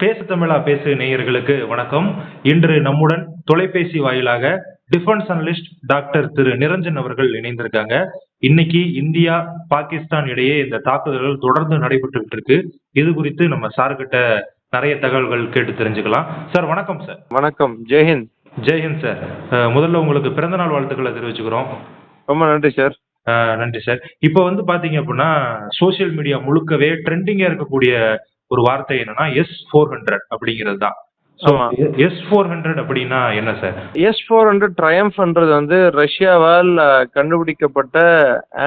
பேசு தமிழா பேசு நேயர்களுக்கு வணக்கம். இன்று நம்முடன் தொலைபேசி வாயிலாக டிஃபென்ஸ் அனலிஸ்ட் டாக்டர் திரு நிரஞ்சன் அவர்கள் இணைந்திருக்காங்க. இன்னைக்கு இந்தியா பாகிஸ்தான் இடையே இந்த தாக்குதல்கள் தொடர்ந்து நடைபெற்றுட்டு இருக்கு இது குறித்து நம்ம சார்கிட்ட நிறைய தகவல்கள் கேட்டு தெரிஞ்சுக்கலாம். சார் வணக்கம் சார். வணக்கம். ஜெய்ஹிந்த் ஜெய்ஹிந்த் சார். முதல்ல உங்களுக்கு பிறந்தநாள் வாழ்த்துக்களை தெரிவிச்சுக்கிறோம். ரொம்ப நன்றி சார். நன்றி சார். இப்போ வந்து பாத்தீங்க அப்படின்னா சோஷியல் மீடியா முழுக்கவே ட்ரெண்டிங்கா இருக்கக்கூடிய ஒரு வார்த்தை என்னன்னா எஸ் ஃபோர் ஹண்ட்ரட் அப்படிங்கிறது தான். எஸ் ஃபோர் ஹண்ட்ரட் அப்படின்னா என்ன சார் எஸ் ஃபோர் ஹண்ட்ரட் ட்ரயம்ஃப்ன்றது வந்து ரஷ்யாவால் கண்டுபிடிக்கப்பட்ட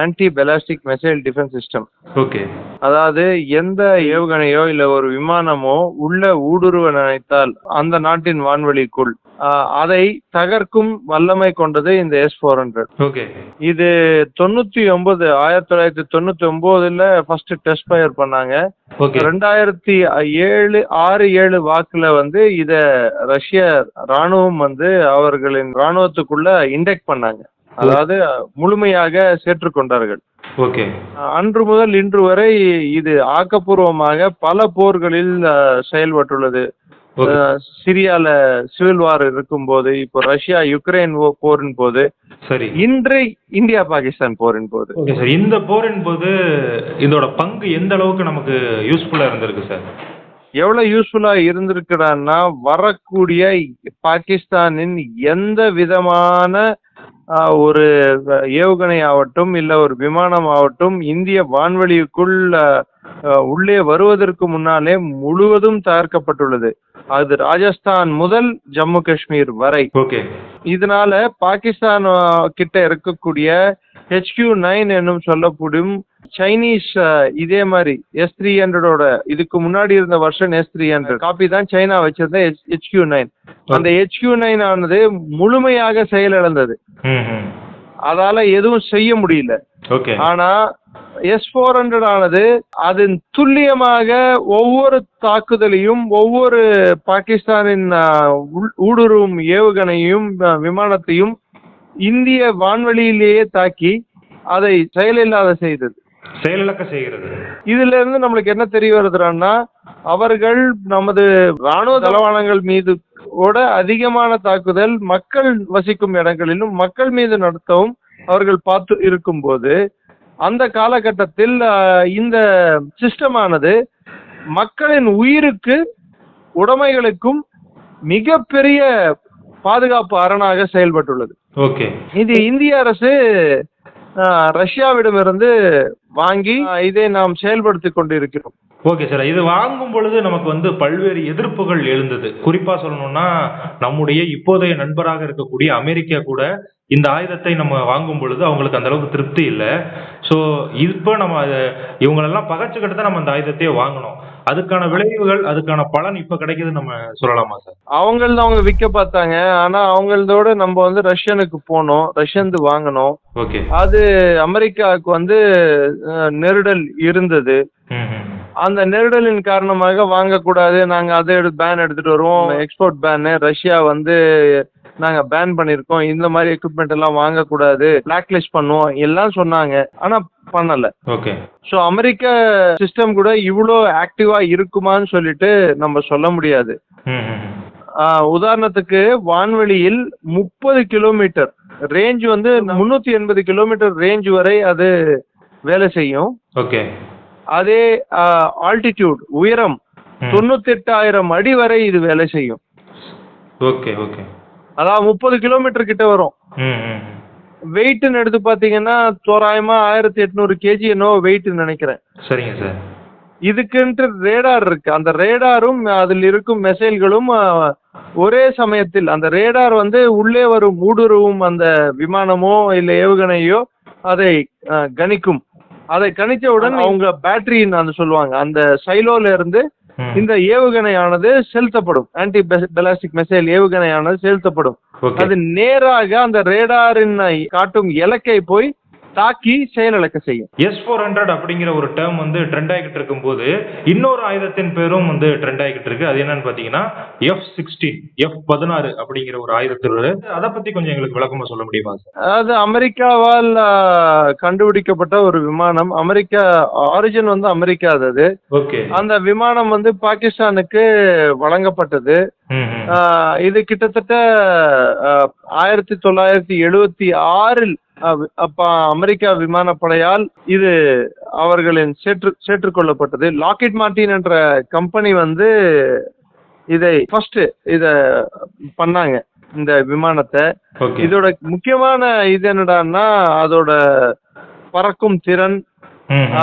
anti ballistic missile defence system okay அதாவது எந்த ஏவுகணையோ இல்ல ஒரு விமானமோ உள்ள ஊடுருவ நினைத்தால் அந்த நாட்டின் வான்வெளிக்குள் அதை தகர்க்கும் வல்லமை கொண்டது இந்த எஸ் ஃபோர் ஹண்ட்ரட் ஓகே. இது தொண்ணூத்தி ஒன்பது ஆயிரத்தி தொள்ளாயிரத்தி தொண்ணூத்தி ஒன்பதுல ஃபர்ஸ்ட் டெஸ்ட் ஃபயர் பண்ணாங்க. ரெண்டாயிரத்தி ஏழு ஆறு ஏழு வாக்குல வந்து இத ரஷ்ய ராணுவம் வந்து அவர்களின் ராணுவத்துக்குள்ள இண்டெக்ட் பண்ணாங்க. அதாவது முழுமையாக சேர்ற்றுக்கொண்டார்கள் ஓகே. அன்று முதல் இன்று வரை இது ஆக்கப்பூர்வமாக பல போர்களில் செயல்பட்டுள்ளது. சிரியால சிவில் வார் இருக்கும்போது இப்போ ரஷ்யா யுக்ரைன் போரின் போது சரி. இன்று இந்தியா பாகிஸ்தான் போரின் போது ஓகே சார். இந்த போரின் போது இதோட பங்கு எந்த அளவுக்கு நமக்கு யூஸ்ஃபுல்லா இருந்திருக்கு சார்? எவ்வளவு யூஸ்ஃபுல்லா இருந்திருக்கிறான்னா வரக்கூடிய பாகிஸ்தானின் எந்த விதமான ஒரு ஏவுகணை ஆகட்டும் இல்ல ஒரு விமானம் ஆகட்டும் இந்திய வான்வெளிக்குள் உள்ளே வருவதற்கு முன்னாலே முழுவதும் தயாரிக்கப்பட்டுள்ளது. அது ராஜஸ்தான் முதல் ஜம்மு காஷ்மீர் வரை. ஓகே. இதனால பாகிஸ்தான் கிட்ட இருக்கக்கூடிய ஹெச்கியூ நைன் என்னும் சொல்லப்படும் சைனீஸ் இதே மாதிரி எஸ் த்ரீ ஹண்ட்ரடோட இதுக்கு முன்னாடி இருந்த version S three hundred copy தான் சைனா வச்சிருந்த ஹெச்கியூ நைன் அந்த ஹெச்கியூ நைன் ஆனது முழுமையாக செயலிழந்தது. அதால எதுவும் செய்ய முடியல. ஓகே. ஆனா எஸ் ஃபோர் ஹண்ட்ரட் ஆனது அதன் துல்லியமாக ஒவ்வொரு தாக்குதலையும் ஒவ்வொரு பாகிஸ்தானின் ஊடுருவும் ஏவுகணையும் விமானத்தையும் இந்திய வான்வெளியிலேயே தாக்கி அதை செயலில்லாத செய்தது. செயலிழக்க செய்கிறது. இதுல இருந்து நம்மளுக்கு என்ன தெரிய வருதுன்னா அவர்கள் நமது ராணுவ தளவாடங்கள் மீது ஓட அதிகமான தாக்குதல் மக்கள் வசிக்கும் இடங்களிலும் மக்கள் மீது நடத்தவும் அவர்கள் பார்த்து இருக்கும்போது அந்த காலகட்டத்தில் இந்த சிஸ்டமானது மக்களின் உயிருக்கு உடைமைகளுக்கும் மிகப்பெரிய பாதுகாப்பு அரணாக செயல்பட்டுள்ளது. ஓகே. இது இந்திய அரசு ரஷ்யாவிடமிருந்து வாங்கி இதை நாம் செயல்படுத்தி கொண்டிருக்கிறோம். Okay sir. இது வாங்கும் பொழுது நமக்கு வந்து பல்வேறு எதிர்ப்புகள் எழுந்தது. குறிப்பா சொல்லணும்னா நம்முடைய இப்போதைய நண்பராக இருக்கக்கூடிய அமெரிக்கா கூட இந்த ஆயுதத்தை நம்ம வாங்கும் பொழுது அவங்களுக்கு அந்த அளவுக்கு திருப்தி இல்லை. ஸோ இப்போ நம்ம இவங்களெல்லாம் பகச்சுக்கிட்டு தான் நம்ம அந்த ஆயுதத்தையே வாங்கணும். அதுக்கான விளைவுகள் அதுக்கான பலன் இப்போ கிடைக்குதுன்னு நம்ம சொல்லலாமா சார்? அவங்கள அவங்க விற்க பார்த்தாங்க. ஆனா அவங்களதோட நம்ம வந்து ரஷ்யனுக்கு போனோம். ரஷ்யந்து வாங்கணும் ஓகே. அது அமெரிக்காவுக்கு வந்து நெருடல் இருந்தது. அந்த நெருடலின் காரணமாக வாங்கக்கூடாது. நாங்க அதை பேன் எடுத்துட்டு வருவோம். எக்ஸ்போர்ட் பேன் ரஷ்யா வந்து நாங்க பேன் பண்ணிருக்கோம். இந்த மாதிரி எக்யூப்மெண்ட் எல்லாம் வாங்கக்கூடாது. பிளாக் லிஸ்ட் பண்ணுவோம். எல்லாம் சொன்னாங்க. ஆனா பண்ணல. ஓகே ஸோ அமெரிக்க சிஸ்டம் கூட இவ்வளோ ஆக்டிவா இருக்குமான்னு சொல்லிட்டு நம்ம சொல்ல முடியாது. உதாரணத்துக்கு வான்வெளியில் முப்பது கிலோமீட்டர் ரேஞ்ச் வந்து முன்னூத்தி எண்பது கிலோமீட்டர் ரேஞ்ச் வரை அது வேலை செய்யும். ஓகே அதே ஆல்டிடியூட் உயரம். தொண்ணூத்தி எட்டாயிரம் அடி வரை இது வேலை செய்யும். ஓகே ஓகே அதாவது முப்பது கிலோமீட்டர் கிட்ட வரும். வெயிட்னு எடுத்து பாத்தீங்கன்னா தோராயமா ஆயிரத்தி எட்நூறு கேஜி என்னவோ வெயிட்னு நினைக்கிறேன். சரிங்க சார். இதுக்குன்ட்டு ரேடார் இருக்கு. அந்த ரேடாரும் அதில் இருக்கும் மெசைல்களும் ஒரே சமயத்தில் அந்த ரேடார் வந்து உள்ளே வரும் ஊடுருவும் அந்த விமானமோ இல்ல ஏவுகணையோ அதை கணிக்கும். அதை கணித்தவுடன் அவங்க பேட்டரின்னு அந்த சொல்லுவாங்க. அந்த சைலோல இருந்து. இந்த ஏவுகணையானது செலுத்தப்படும். ஆன்டி பெலாஸ்டிக் மிசைல் ஏவுகணையானது செலுத்தப்படும். அது நேராக அந்த ரேடாரின் காட்டும் இலக்கை போய் தாக்கி செயலிழக்க செய்யும். எஸ் ஃபோர் ஹண்ட்ரட் அப்படிங்கிற ஒரு டேர்ம் வந்து ட்ரெண்ட் ஆகிட்டு இருக்கும்போது இன்னொரு ஆயுதத்தின் பேரும் வந்து ட்ரெண்ட் ஆகிட்டு இருக்கு. அது என்னன்னு பாத்தீங்கன்னா எஃப் சிக்ஸ்டீன் எஃப் பதினாறு அப்படிங்கிற ஒரு ஆயுதத்தில் அதை பத்தி கொஞ்சம் எங்களுக்கு விளக்கமா சொல்ல முடியுமா சார் அதாவது அமெரிக்காவால் கண்டுபிடிக்கப்பட்ட ஒரு விமானம். அமெரிக்கா ஆரிஜின் வந்து அமெரிக்கா அது ஓகே. அந்த விமானம் வந்து பாகிஸ்தானுக்கு வழங்கப்பட்டது. இது கிட்டத்தட்ட ஆயிரத்தி தொள்ளாயிரத்தி எழுவத்தி ஆறில் அப்ப அமெரிக்கா விமானப்படையால் இது அவர்களின் சேற்று சேற்றுக்கொள்ளப்பட்டது. லாக்கெட் மார்டின் என்ற கம்பெனி வந்து இதை ஃபர்ஸ்ட் இத பண்ணாங்க இந்த விமானத்தை. இதோட முக்கியமான இது என்னடான்னா அதோட பறக்கும் திறன்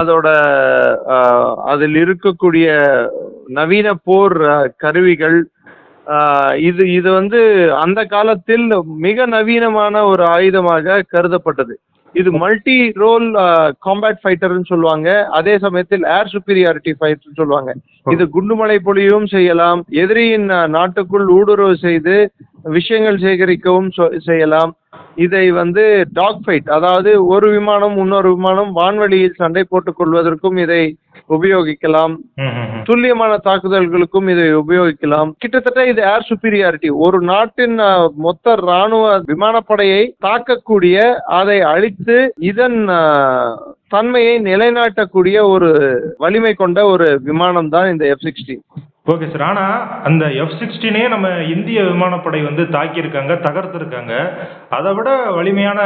அதோட அதில் இருக்கக்கூடிய நவீன போர் கருவிகள் இது இது வந்து அந்த காலத்தில் மிக நவீனமான ஒரு ஆயுதமாக கருதப்பட்டது. இது மல்டி ரோல் காம்பேட் ஃபைட்டர்னு சொல்லுவாங்க. அதே சமயத்தில் ஏர் சுப்பீரியாரிட்டி ஃபைட்டர்னு சொல்லுவாங்க. இது குண்டுமலை பொழியும் செய்யலாம். எதிரியின் நாட்டுக்குள் ஊடுருவு செய்து விஷயங்கள் சேகரிக்கவும் சொ- செய்யலாம். இதை வந்து டாக் ஃபைட் அதாவது ஒரு விமானம் இன்னொரு விமானம் வான்வெளியில் சண்டை போட்டுக் கொள்வதற்கும் இதை உபயோகிக்கலாம். துல்லியமான தாக்குதல்களுக்கும் இதை உபயோகிக்கலாம். கிட்டத்தட்ட இது ஏர் சுப்பீரியாரிட்டி ஒரு நாட்டின் மொத்த ராணுவ விமானப்படையை தாக்கக்கூடிய அதை அழித்து இதன் தன்மையை நிலைநாட்டக்கூடிய ஒரு வலிமை கொண்ட ஒரு விமானம் தான் இந்த எஃப் சிக்ஸ்டி ஓகே சார் ஆனால் அந்த எஃப் சிக்ஸ்டீனே நம்ம இந்திய விமானப்படை வந்து தாக்கியிருக்காங்க தகர்த்துருக்காங்க. அதை விட வலிமையான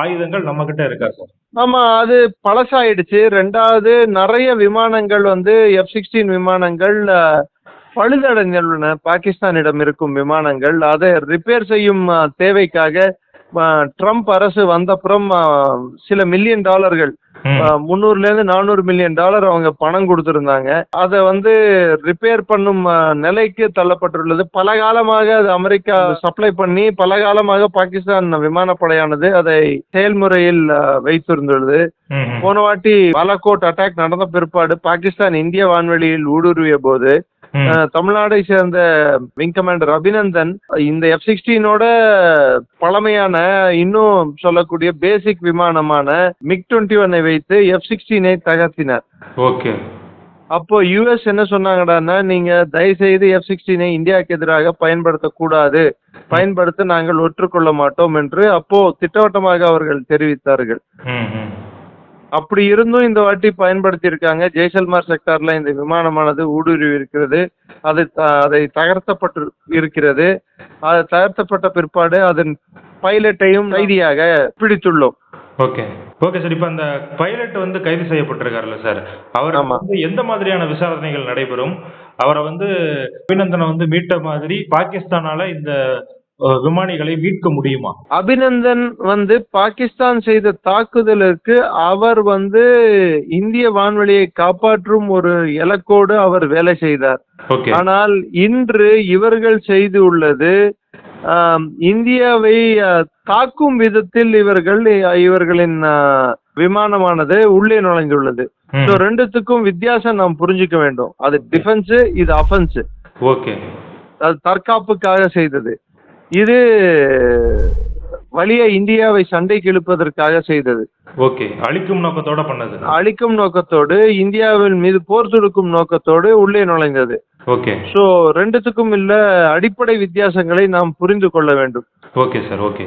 ஆயுதங்கள் நம்ம கிட்ட இருக்கா சார் ஆமாம் அது பழசாயிடுச்சு. ரெண்டாவது நிறைய விமானங்கள் வந்து எஃப் சிக்ஸ்டீன் விமானங்கள் அஹ், பழுதடைந்துள்ளன. பாகிஸ்தானிடம் இருக்கும் விமானங்கள். அதை ரிப்பேர் செய்யும் தேவைக்காக ட்ரம்ப் அரசு வந்தப்புறம் சில மில்லியன் டாலர்கள் முந்நூறுல இருந்து நானூறு மில்லியன் டாலர் அவங்க பணம் கொடுத்திருந்தாங்க. அதை வந்து ரிப்பேர் பண்ணும் நிலைக்கு தள்ளப்பட்டுள்ளது. பல காலமாக அது அமெரிக்கா சப்ளை பண்ணி பல காலமாக பாகிஸ்தான் விமானப்படையானது அதை செயல்முறையில் வைத்திருந்துள்ளது. போன வாட்டி பாலாகோட் அட்டாக் நடந்த பிற்பாடு பாகிஸ்தான் இந்திய வான்வெளியில் ஊடுருவிய போது தமிழ்நாடை சேர்ந்த விங் கமாண்டர் அபிநந்தன் இந்த எஃப் சிக்ஸ்டீனோட பழமையான இன்னும் சொல்லக்கூடிய பேசிக் விமானமான மிக் டுவெண்ட்டி ஒன்னை வைத்து எஃப் சிக்ஸ்டீனை தகர்த்தினார். ஓகே. அப்போ யுஎஸ் என்ன சொன்னாங்கடான்னா நீங்க தயவு செய்து எஃப் சிக்ஸ்டீனை இந்தியாவுக்கு எதிராக பயன்படுத்தக்கூடாது. பயன்படுத்த நாங்கள் ஒற்றுக்கொள்ள மாட்டோம் என்று அப்போ திட்டவட்டமாக அவர்கள் தெரிவித்தார்கள். அப்படி இருந்தும் இந்த வாட்டி பயன்படுத்தி இருக்காங்க ஜெய்சல்மார் செக்டார்ல இந்த விமானமானது ஊடுருவி இருக்கிறது. அது அதை தகர்த்தப்பட்டு இருக்கிறது. அது தகர்த்தப்பட்ட பிற்பாடு அதன் பைலட்டையும் கைதியாக பிடித்துள்ளோம். ஓகே. ஓகே சார் இப்போ அந்த பைலட் வந்து கைது செய்யப்பட்டிருக்காருல்ல சார். அவர். வந்து எந்த மாதிரியான விசாரணைகள் நடைபெறும்? அவரை வந்து அபிநந்தனை வந்து மீட்ட மாதிரி பாகிஸ்தானால இந்த விமானிகளை மீட்க முடியுமா? அபிநந்தன் வந்து பாகிஸ்தான் செய்த தாக்குதலுக்கு அவர் வந்து இந்திய வான்வெளியை காப்பாற்றும் ஒரு இலக்கோடு அவர் வேலை செய்தார். ஆனால் இன்று இவர்கள் செய்து உள்ளது ஆம், இந்தியாவை தாக்கும் விதத்தில் இவர்கள் இவர்களின் விமானமானது உள்ளே நுழைந்துள்ளது. ரெண்டுத்துக்கும் வித்தியாசம் நாம் புரிஞ்சுக்க வேண்டும். அது டிஃபென்ஸ் இது அஃபென்ஸ் ஓகே. அது தற்காப்புக்காக செய்தது. இது வலிய இந்தியாவை சண்டைக்கு இழுப்பதற்காக செய்தது. ஓகே. அழிக்கும் நோக்கத்தோட பண்ணது. அழிக்கும் நோக்கத்தோடு இந்தியாவின் மீது போர் தொடுக்கும் நோக்கத்தோடு உள்ளே நுழைந்தது. ஓகே. ஸோ ரெண்டுத்துக்கும் இல்ல அடிப்படை வித்தியாசங்களை நாம் புரிந்து கொள்ள வேண்டும். Okay sir. ஓகே.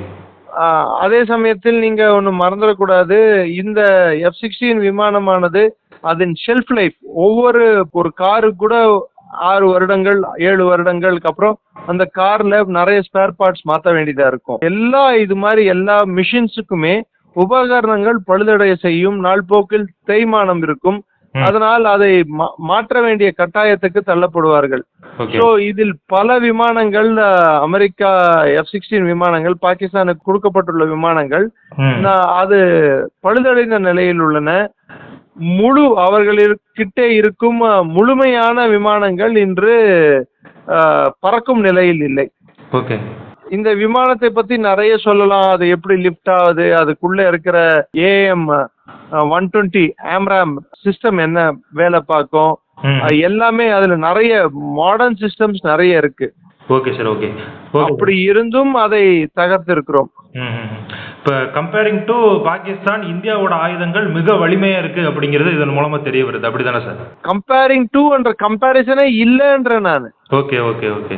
அதே சமயத்தில் நீங்க ஒன்று மறந்துடக்கூடாது. இந்த எஃப் சிக்ஸ்டீன் விமானமானது அதன் ஷெல்ஃப் லைஃப் ஒவ்வொரு ஒரு காரு கூட ஆறு வருடங்கள் ஏழு வருடங்களுக்கு அப்புறம் அந்த கார்ல நிறைய ஸ்பேர் பார்ட்ஸ் மாற்ற வேண்டியதா இருக்கும். எல்லா இது மாதிரி எல்லா மிஷின்ஸுக்குமே உபகரணங்கள் பழுதடைய செய்யும் நாள் போக்கில் தேய்மானம் இருக்கும். அதனால் அதை மாற்ற வேண்டிய கட்டாயத்துக்கு தள்ளப்படுவார்கள். ஸோ இதில் பல விமானங்கள் அமெரிக்கா எஃப் சிக்ஸ்டீன் விமானங்கள் பாகிஸ்தானுக்கு கொடுக்கப்பட்டுள்ள விமானங்கள் அது பழுதடைந்த நிலையில் உள்ளன. முழு அவர்களிடக்கிட்டே இருக்கும் முழுமையான விமானங்கள் இன்று பறக்கும் நிலையில் இல்லை. ஓகே. இந்த விமானத்தை பத்தி நிறைய சொல்லலாம். அது எப்படி லிஃப்ட் ஆகுது? அதுக்குள்ள இருக்கிற AM one twenty AMRAAM system என்ன வேலை பார்க்கும்? எல்லாமே அதுல நிறைய மாடர்ன் சிஸ்டம்ஸ் நிறைய இருக்கு. ஓகே சார் ஓகே அப்படி இருந்தும் அதை தகர்த்திருக்கிறோம். இப்போ கம்பேரிங் டு பாகிஸ்தான் இந்தியாவோட ஆயுதங்கள் மிக வலிமையா இருக்கு அப்படிங்கிறது இதன் மூலமா தெரிய வருது. அப்படிதானே சார் கம்பேரிங் டு என்ற கம்பேரிசனே இல்லைன்ற நான். ஓகே ஓகே ஓகே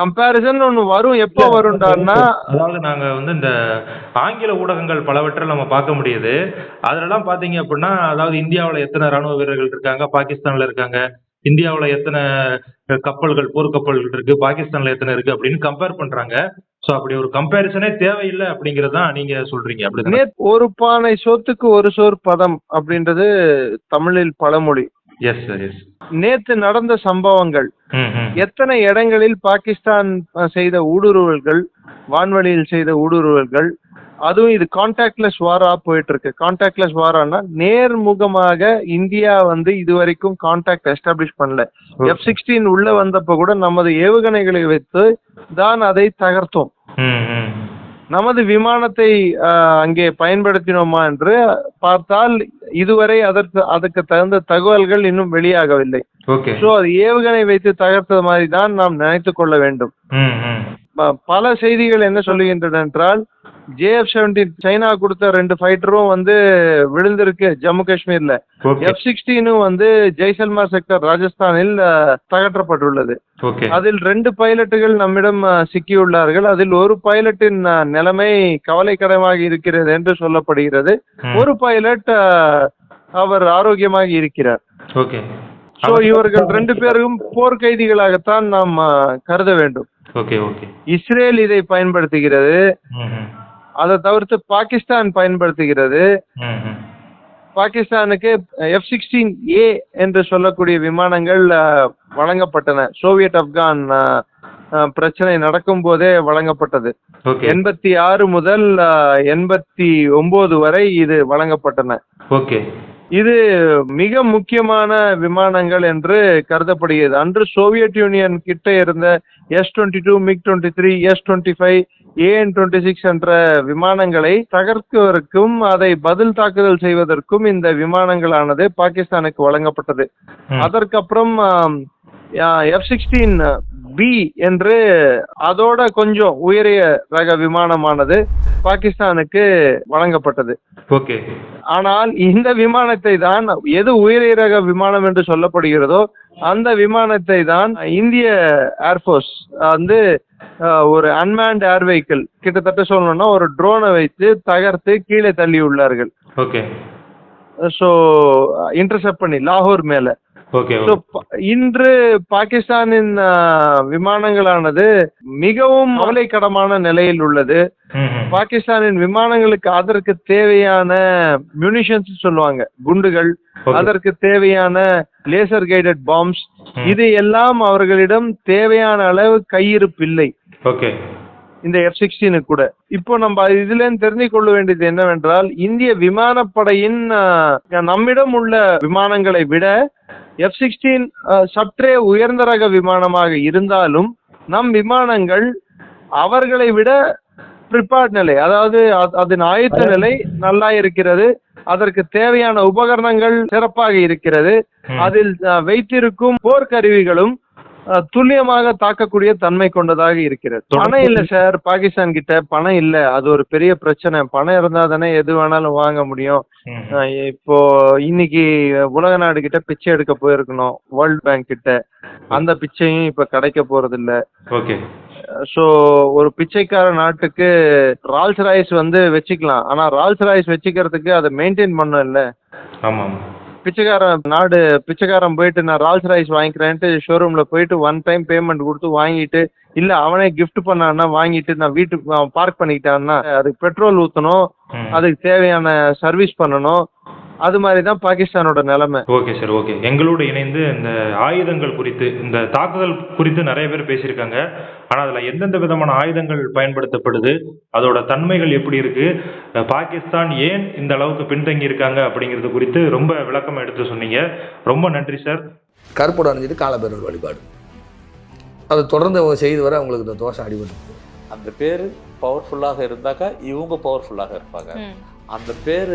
கம்பேரிசன் ஒன்று வரும். எப்போ வரும்டான்னா அதாவது நாங்க வந்து இந்த ஆங்கில ஊடகங்கள் பலவற்றை நம்ம பார்க்க முடியுது. அதுலலாம் பாத்தீங்க அப்படின்னா அதாவது இந்தியாவுல எத்தனை ராணுவ வீரர்கள் இருக்காங்க பாகிஸ்தான்ல இருக்காங்க இந்தியாவுல எத்தனை கப்பல்கள் போர்க்கப்பல்கள் இருக்கு பாகிஸ்தான்ல எத்தனை இருக்கு அப்படின்னு கம்பேர் பண்றாங்க. சோ அப்படி ஒரு கம்பேரிசனே தேவையில்லை அப்படிங்கறது நீங்க சொல்றீங்க. அப்படிதானே? நேத் ஒரு பானை சோத்துக்கு ஒரு சோறு பதம் அப்படின்றது தமிழில் பழமொழி. எஸ் சார் எஸ் நேத்து நடந்த சம்பவங்கள். எத்தனை இடங்களில் பாகிஸ்தான் செய்த ஊடுருவல்கள் வான்வெளியில் செய்த ஊடுருவல்கள் அதுவும் இது கான்டாக்ட்லெஸ் வாரா போயிட்டு இருக்கு கான்டாக்ட்லெஸ் வாரான்னா நேர்முகமாக இந்தியா வந்து இதுவரைக்கும் கான்டாக்ட் எஸ்டாப்ளிஷ் பண்ணல. எஃப் சிக்ஸ்டீன் உள்ள வந்தப்ப கூட நமது ஏவுகணைகளை வைத்து தான் அதை தகர்த்தோம். நமது விமானத்தை அங்கே பயன்படுத்தினோமா என்று பார்த்தால் இதுவரை அதற்கு அதுக்கு தகுந்த தகவல்கள் இன்னும் வெளியாகவில்லை. ஓகே. ஸோ அது ஏவுகணை வைத்து தகர்த்தது மாதிரி தான் நாம் நினைத்து கொள்ள வேண்டும். பல செய்திகள் என்ன சொல்லுகின்றன என்றால் ஜேஎஃப் செவன்டீன் சைனா கொடுத்த ரெண்டு ஃபைட்டரும் வந்து விழுந்திருக்கு ஜம்மு காஷ்மீர்ல. எஃப் சிக்ஸ்டீனும் வந்து ஜெய்சல்மார் செக்டர் ராஜஸ்தானில் தகற்றப்பட்டுள்ளது. அதில் ரெண்டு பைலட்டுகள் நம்மிடம் சிக்கியுள்ளார்கள். அதில் ஒரு பைலட்டின் நிலைமை கவலைக்கிடமாக இருக்கிறது என்று சொல்லப்படுகிறது. ஒரு பைலட் அவர் ஆரோக்கியமாக இருக்கிறார். ஓகே ஸோ இவர்கள் ரெண்டு பேரும் போர்க்கைதிகளாகத்தான் நாம் கருத வேண்டும். Okay okay. இஸ்ரேல் இதை பயன்படுத்துகிறது. அதை தவிர்த்து பாகிஸ்தான் பயன்படுத்துகிறது. பாகிஸ்தானுக்கு எஃப் சிக்ஸ்டீன் ஏ என்று சொல்லக்கூடிய விமானங்கள் வழங்கப்பட்டன. சோவியத் ஆப்கான் பிரச்சனை நடக்கும் போதே வழங்கப்பட்டது எண்பத்தி ஆறு முதல் எண்பத்தி ஒன்பது வரை இது வழங்கப்பட்டன. ஓகே. இது மிக முக்கியமான விமானங்கள் என்று கருதப்படுகிறது அன்று சோவியத் யூனியன் கிட்ட இருந்த S twenty two MiG twenty three S twenty five AN twenty six என்ற விமானங்களை தகர்க்குவதற்கும் அதை பதில் தாக்குதல் செய்வதற்கும் இந்த விமானங்களானது பாகிஸ்தானுக்கு வழங்கப்பட்டது. அதற்கப்புறம் எஃப் சிக்ஸ்டீன் பி என்று அதோட கொஞ்சம் உயரிய ரக விமானமானது பாகிஸ்தானுக்கு வழங்கப்பட்டது. ஓகே. ஆனால் இந்த விமானத்தை தான் எது உயரிய ரக விமானம் என்று சொல்லப்படுகிறதோ அந்த விமானத்தை தான் இந்திய ஏர்ஃபோர்ஸ் வந்து ஒரு அன்மேண்ட் ஏர் வெஹிக்கிள் கிட்டத்தட்ட சொல்லணும்னா ஒரு ட்ரோனை வைத்து தகர்த்து கீழே தள்ளி உள்ளார்கள் ஓகே. ஸோ இன்டர்செப்ட் பண்ணி லாகூர் மேல. இன்று பாகிஸ்தானின் விமானங்களானது மிகவும் கவலைக்கிடமான நிலையில் உள்ளது. பாகிஸ்தானின் விமானங்களுக்கு அதற்கு தேவையான மியூனிஷன்ஸ் சொல்லுவாங்க குண்டுகள். அதற்கு தேவையான லேசர் கைடட் பாம்ஸ். இது எல்லாம் அவர்களிடம் தேவையான அளவு கையிருப்பு இல்லை ஓகே. இந்த எஃப் சிக்ஸ்டீனுக்கு கூட இப்போ நம்ம இதுல இருந்து தெரிந்து கொள்ள வேண்டியது என்னவென்றால் இந்திய விமானப்படையின் நம்மிடம் உள்ள விமானங்களை விட எஃப் சிக்ஸ்டீன் சற்றே உயர்ந்த ரக விமானமாக இருந்தாலும் நம் விமானங்கள் அவர்களை விட ப்ரிப்பேர்ட் நிலை அதாவது அதன் ஆயத்த நிலை நல்லா இருக்கிறது அதற்கு தேவையான உபகரணங்கள் சிறப்பாக இருக்கிறது. அதில் வைத்திருக்கும் போர்க்கருவிகளும் துல்லியமாக தாக்கக்கூடிய தன்மை கொண்டதாக இருக்கிறது. பணம் இல்ல சார் பாகிஸ்தான் கிட்ட பணம் இல்ல. அது ஒரு பெரிய பிரச்சனை. பணம் இருந்தா தானே எது வேணாலும் வாங்க முடியும். இப்போ இன்னைக்கு உலக நாடு கிட்ட பிச்சை எடுக்க போயிருக்கணும். வேர்ல்ட் பேங்க் கிட்ட. அந்த பிச்சையும் இப்ப கிடைக்க போறது இல்ல ஓகே. ஸோ ஒரு பிச்சைக்கார நாட்டுக்கு ரால்ஸ் ராய்ஸ் வந்து வச்சுக்கலாம். ஆனா ரால்ஸ் ராய்ஸ் வச்சுக்கிறதுக்கு அதை மெயின்டைன் பண்ணும் இல்ல ஆமா பிச்சைக்காரன் நாடு பிச்சைக்காரன் போயிட்டு நான் ரால்ஸ் ராய்ஸ் வாங்கிக்கிறேன்ட்டு ஷோரூம்ல போயிட்டு ஒன் டைம் பேமெண்ட் கொடுத்து வாங்கிட்டு இல்ல அவனே gift பண்ணான்னா வாங்கிட்டு நான் வீட்டுக்கு பார்க் பண்ணிக்கிட்டான்னா அதுக்கு பெட்ரோல் ஊத்தணும் ம். அதுக்கு தேவையான சர்வீஸ் பண்ணணும் அது மாதிரி தான் பாகிஸ்தானோட நிலைமை. ஓகே சார் ஓகே எங்களோடு இணைந்து இந்த ஆயுதங்கள் குறித்து இந்த தாக்குதல் குறித்து நிறைய பேர் பேசியிருக்காங்க. ஆனால் அதில் எந்தெந்த விதமான ஆயுதங்கள் பயன்படுத்தப்படுது அதோட தன்மைகள் எப்படி இருக்கு பாகிஸ்தான் ஏன் இந்த அளவுக்கு பின்தங்கி இருக்காங்க அப்படிங்கிறது குறித்து ரொம்ப விளக்கமாக எடுத்து சொன்னீங்க. ரொம்ப நன்றி சார் கருப்போடு அணிஞ்சிட்டு காலபைரவர் வழிபாடு. அதை தொடர்ந்து அவங்க செய்து வர அவங்களுக்கு இந்த தோஷம் அடிபட்டு. அந்த பேர் பவர்ஃபுல்லாக இருந்தாக்கா இவங்க பவர்ஃபுல்லாக இருப்பாங்க. அந்த பேர்